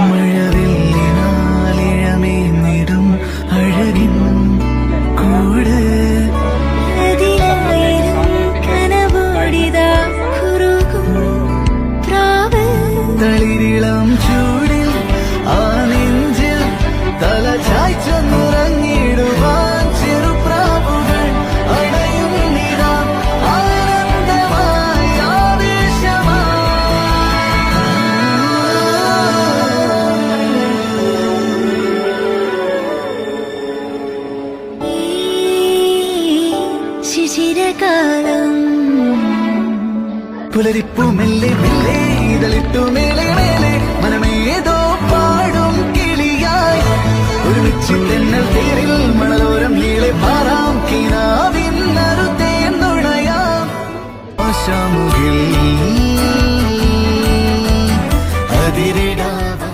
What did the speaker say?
மழவே ചിരകാലം. പുലരിപ്പു മെല്ലെ മെല്ലെ ഇതളിട്ടു മേലെ മേലെ. മനമേതോ പാടും കിളിയായി. ഒരുമിച്ചു എന്നൽ തേരിൽ മണലോരം നീളെ പാറാം. കിനാവിൻ നറുത്തേ നുണയാം. ആശാമുകിൽ അതിരിടാം.